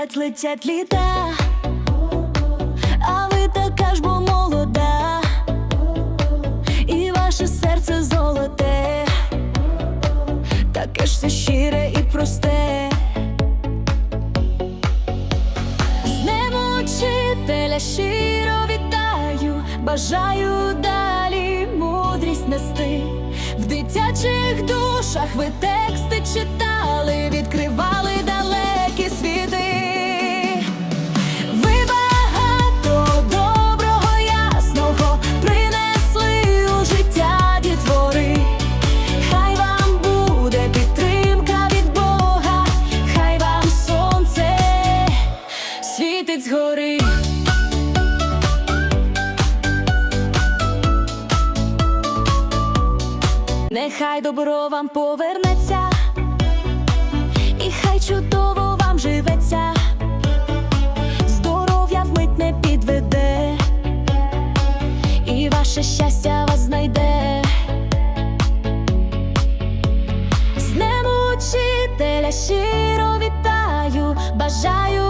летять, летять літа, а ви така ж бо молода, і ваше серце золоте, таке ж все щире і просте. З днем учителя щиро вітаю, бажаю далі мудрість нести. В дитячих душах ви тексти читали, відкривали згори. Нехай добро вам повернеться, і хай чудово вам живеться, здоров'я вмить не підведе, і ваше щастя вас знайде. З днем щиро вітаю, бажаю